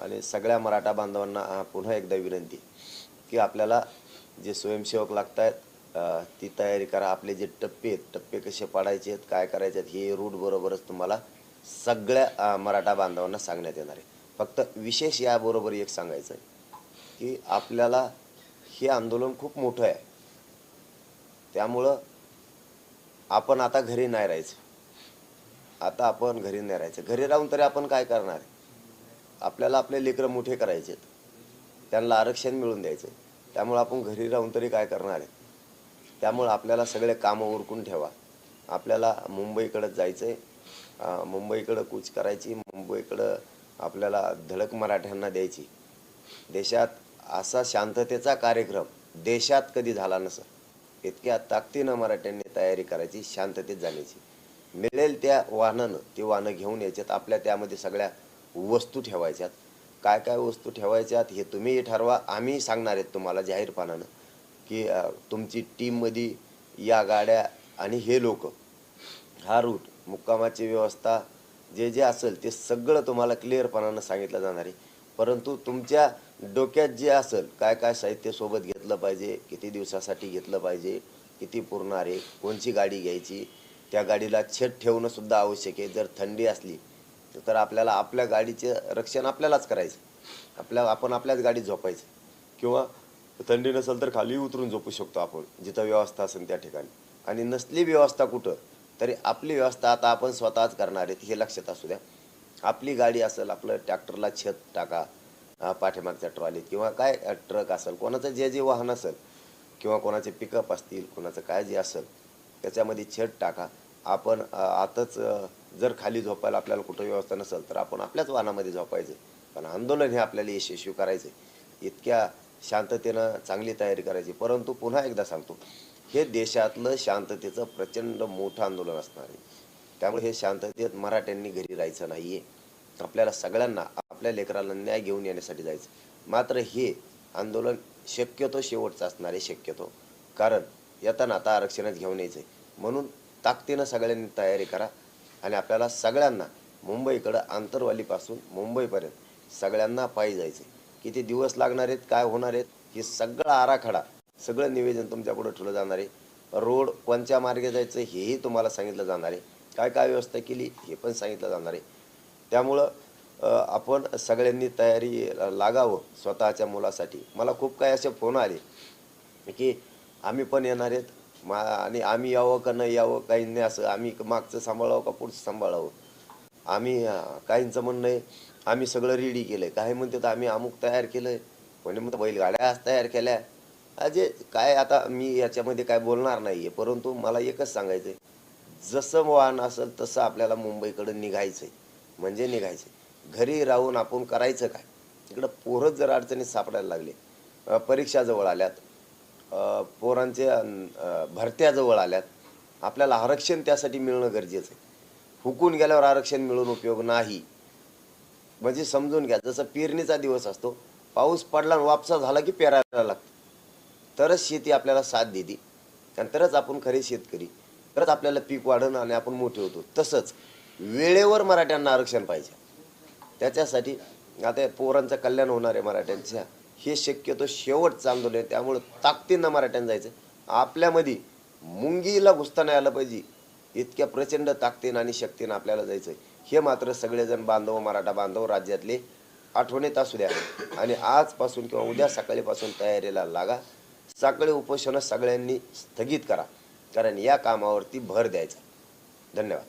आणि सगळ्या मराठा बांधवांना पुन्हा एकदा विनंती की आपल्याला जे स्वयंसेवक लागत आहेत ती तयारी करा. आपले जे टप्पे आहेत टप्पे कसे पाडायचे आहेत काय करायचे आहेत हे रूट बरोबरच तुम्हाला सगळ्या मराठा बांधवांना सांगण्यात येणार आहे. फक्त विशेष याबरोबर एक सांगायचं आहे की आपल्याला हे आंदोलन खूप मोठं आहे. त्यामुळं आपण आता घरी नाही राहायचं. आता आपण घरी नाही राहायचं. घरी राहून तरी आपण काय करणार? आहे आपल्याला आपले लेकरं मोठे करायचे त्यांना आरक्षण मिळून द्यायचे त्यामुळं आपण घरी राहून तरी काय करणार आहे? त्यामुळं आपल्याला सगळे कामं उरकून ठेवा. आपल्याला मुंबईकडं जायचं आहे मुंबईकडं कूच करायची मुंबईकडं आपल्याला धडक मराठ्यांना द्यायची. देशात असा शांततेचा कार्यक्रम देशात कधी झाला नसं. इतक्या ताकदीनं मराठ्यांनी तयारी करायची शांततेत जाण्याची. मिळेल त्या वाहनानं ती वाहनं घेऊन यायच्यात आपल्या त्यामध्ये सगळ्या वस्तू ठेवायच्यात. काय काय वस्तू ठेवायच्यात हे तुम्ही ठरवा. आम्ही सांगणार आहेत तुम्हाला जाहीरपणानं की तुमची टीममध्ये या गाड्या आणि हे लोक. हा रूट मुक्कामाची व्यवस्था जे जे असेल ते सगळं तुम्हाला क्लिअरपणानं सांगितलं जाणार आहे. परंतु तुमच्या डोक्यात जे असेल काय काय साहित्य सोबत घेतलं पाहिजे किती दिवसासाठी घेतलं पाहिजे किती पुरणार आहे कोणची गाडी घ्यायची त्या गाडीला छत ठेवणंसुद्धा आवश्यक आहे. जर थंडी असली तर आपल्याला आपल्या गाडीचे रक्षण आपल्यालाच करायचं. आपल्या आपण आपल्याच गाडीत झोपायचं. किंवा थंडी नसेल तर खाली उतरून झोपू शकतो आपण जिथं व्यवस्था असेल त्या ठिकाणी. आणि नसली व्यवस्था कुठं तरी आपली व्यवस्था आता आपण स्वतःच करणार आहेत हे लक्षात असू द्या. आपली गाडी असेल आपलं ट्रॅक्टरला छत टाका पाठीमागच्या ट्रॉलीत किंवा काय ट्रक असेल कोणाचं जे जे वाहन असेल किंवा कोणाचे पिकअप असतील कोणाचं काय जे असेल त्याच्यामध्ये छत टाका. आपण आताच जर खाली झोपायला आपल्याला कुठं व्यवस्था नसेल तर आपण आपल्याच वाहनामध्ये झोपायचं. पण आंदोलन हे आपल्याला यशस्वी करायचं इतक्या शांततेनं चांगली तयारी करायची. परंतु पुन्हा एकदा सांगतो हे देशातलं शांततेचं प्रचंड मोठं आंदोलन असणार आहे. त्यामुळे हे शांततेत मराठ्यांनी घरी राहायचं नाही आहे आपल्याला सगळ्यांना आपल्या लेकराला न्याय घेऊन येण्यासाठी जायचं मात्र हे आंदोलन शक्यतो शेवटचं असणार आहे शक्यतो. कारण येताना आता आरक्षणच घेऊन यायचं आहे म्हणून ताकदीनं सगळ्यांनी तयारी करा. आणि आपल्याला सगळ्यांना मुंबईकडं आंतरवालीपासून मुंबईपर्यंत सगळ्यांना पायी जायचं किती दिवस लागणार आहेत काय होणार आहेत हे सगळं आराखडा सगळं निवेदन तुमच्यापुढं ठेवलं जाणार आहे. रोड कोणत्या मार्गे जायचं हेही तुम्हाला सांगितलं जाणार आहे. काय काय व्यवस्था केली हे पण सांगितलं जाणार आहे. त्यामुळं आपण सगळ्यांनी तयारी लागावं स्वतःच्या मुलासाठी. मला खूप काही असे फोन आले की आम्ही पण येणार आहेत. मा आणि आम्ही यावं का नाही यावं काहींनी असं आम्ही मागचं सांभाळावं का पुढचं सांभाळावं? आम्ही काहींचं म्हणणं आहे आम्ही सगळं रेडी केलं आहे काही तर आम्ही अमुक तयार केलं आहे म्हणजे म्हणतं बैलगाड्या आज तयार केल्या. अजे काय आता मी याच्यामध्ये काय बोलणार नाही आहे परंतु मला एकच सांगायचंय. जसं वाहन असेल तसं आपल्याला मुंबईकडं निघायचं आहे म्हणजे निघायचंय. घरी राहून आपण करायचं काय? इकडं पोरच जर अडचणीत सापडायला लागले परीक्षा जवळ आल्यात पोरांच्या भरत्याजवळ आल्यात. आपल्याला आरक्षण त्यासाठी मिळणं गरजेचं आहे. हुकून गेल्यावर आरक्षण मिळून उपयोग नाही. म्हणजे समजून घ्या जसं पेरणीचा दिवस असतो पाऊस पडला आणि वापसा झाला की पेरायला लागतं. तरच शेती आपल्याला साथ देते. आणि तरच आपण खरे शेतकरी. तरच आपल्याला पीक वाढणं आणि आपण मोठे होतो. तसंच वेळेवर मराठ्यांना आरक्षण पाहिजे. त्याच्यासाठी आता पोरांचं कल्याण होणार आहे मराठ्यांच्या. हे शक्यतो शेवटचं आंदोलन आहे. त्यामुळं ताकदीनं मराठ्यानं जायचं आपल्यामध्ये मुंगीला घुसता नाही आलं पाहिजे. इतक्या प्रचंड ताकदीनं आणि शक्तीनं आपल्याला जायचं हे मात्र सगळेजण बांधव मराठा बांधव राज्यातले आठवणीत असू द्या. आणि आजपासून किंवा उद्या सकाळीपासून तयारीला लागा. सकाळी उपोषणं सगळ्यांनी स्थगित करा. कारण या कामावरती भर द्यायचा. धन्यवाद.